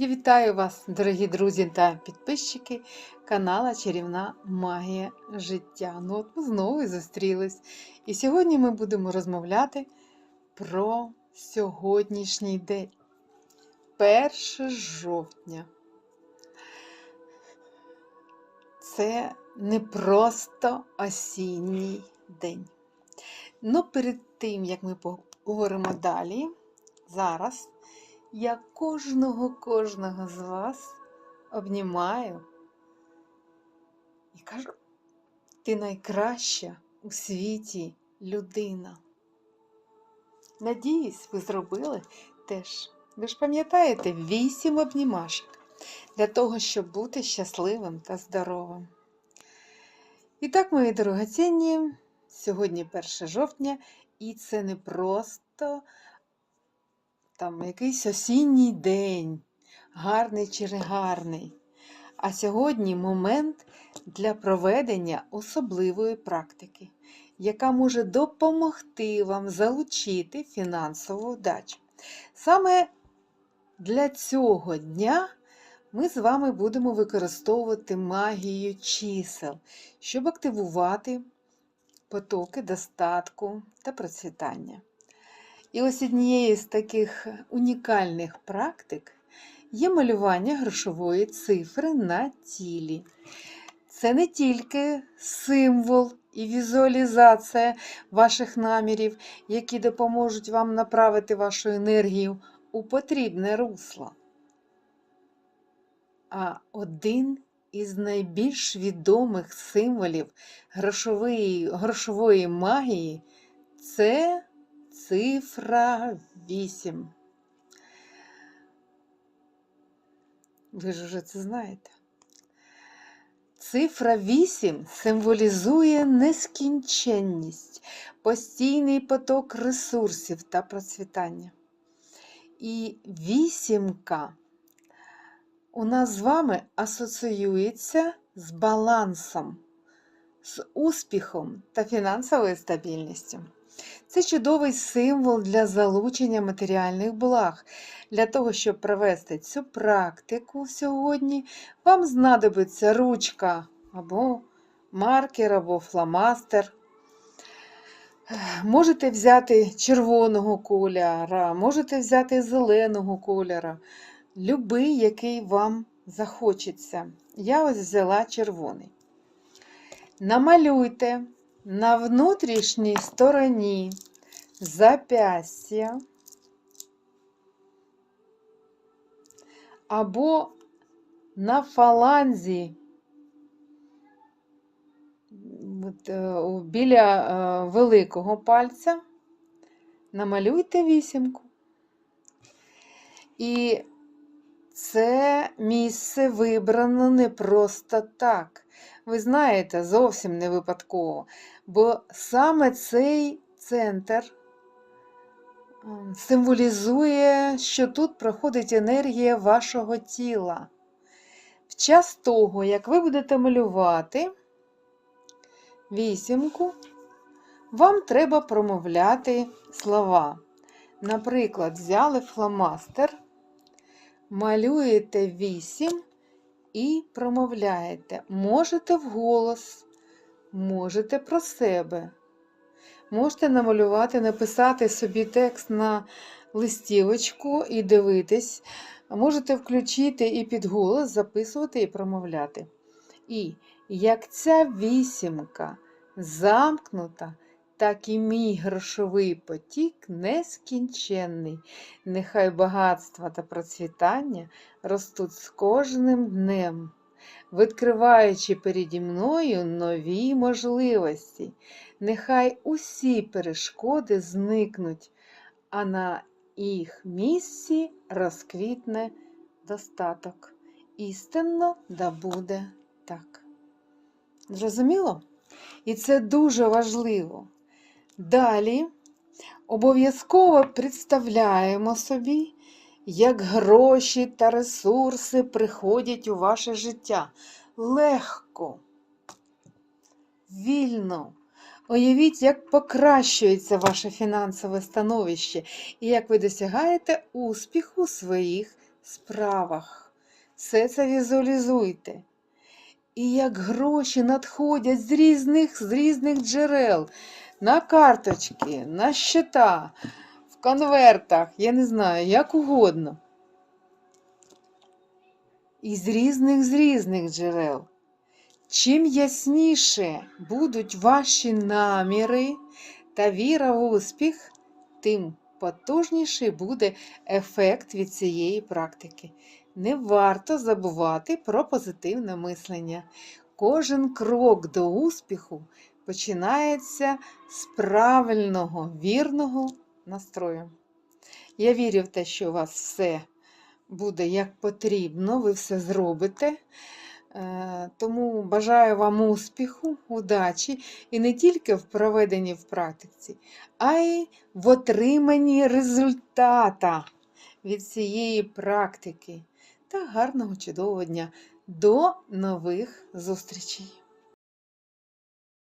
Я вітаю вас, дорогі друзі та підписчики канала Чарівна Магія життя. Ну от ми знову і зустрілись. І сьогодні ми будемо розмовляти про сьогоднішній день. 1 жовтня. Це не просто осінній день. Ну, перед тим, як ми поговоримо далі, зараз я кожного кожного з вас обнімаю і кажу, ти найкраща у світі людина. Надіюсь, ви зробили теж. Ви ж пам'ятаєте вісім обнімашок для того, щоб бути щасливим та здоровим. І так, мої дорогоцінні, сьогодні 1 жовтня, і це не просто там якийсь осінній день, гарний чи не гарний. А сьогодні момент для проведення особливої практики, яка може допомогти вам залучити фінансову вдачу. Саме для цього дня ми з вами будемо використовувати магію чисел, щоб активувати потоки достатку та процвітання. І ось однією з таких унікальних практик є малювання грошової цифри на тілі. Це не тільки символ і візуалізація ваших намірів, які допоможуть вам направити вашу енергію у потрібне русло, а один із найбільш відомих символів грошової, грошової магії це цифра 8. Ви ж уже це знаєте. Цифра 8 символізує нескінченність, постійний поток ресурсів та процвітання. І вісімка у нас з вами асоціюється з балансом, з успіхом та фінансовою стабільністю. Це чудовий символ для залучення матеріальних благ. Для того, щоб провести цю практику сьогодні, вам знадобиться ручка або маркер, або фломастер. Можете взяти червоного кольора, можете взяти зеленого кольора, любий, який вам захочеться. Я ось взяла червоний. Намалюйте на внутрішній стороні запястя або на фаланзі е, біля е, великого пальця намалюйте вісімку. І це місце вибрано не просто так. Ви знаєте, зовсім не випадково, бо саме цей центр символізує, що тут проходить енергія вашого тіла. В час того, як ви будете малювати вісімку, вам треба промовляти слова. Наприклад, взяли фломастер, малюєте вісім і промовляєте. Можете вголос, можете про себе. Можете намалювати, написати собі текст на листівочку і дивитись. Можете включити і під голос записувати і промовляти. І як ця вісімка замкнута, так і мій грошовий потік нескінченний. Нехай багатства та процвітання ростуть з кожним днем, відкриваючи переді мною нові можливості. Нехай усі перешкоди зникнуть, а на їх місці розквітне достаток. Істинно да буде так. Зрозуміло? І це дуже важливо. Далі обов'язково представляємо собі, як гроші та ресурси приходять у ваше життя легко, вільно. Уявіть, як покращується ваше фінансове становище і як ви досягаєте успіху у своїх справах. Все це візуалізуйте. І як гроші надходять з різних, з різних джерел на карточки, на щита, в конвертах, я не знаю, як угодно. І з різних з різних джерел. Чим ясніше будуть ваші наміри та віра в успіх, тим потужніший буде ефект від цієї практики. Не варто забувати про позитивне мислення. Кожен крок до успіху починається з правильного, вірного настрою. Я вірю в те, що у вас все буде як потрібно, ви все зробите. Е, Тому бажаю вам успіху, удачі і не тільки в проведенні в практиці, а й в отриманні результата від цієї практики та гарного чудового дня. До нових зустрічей!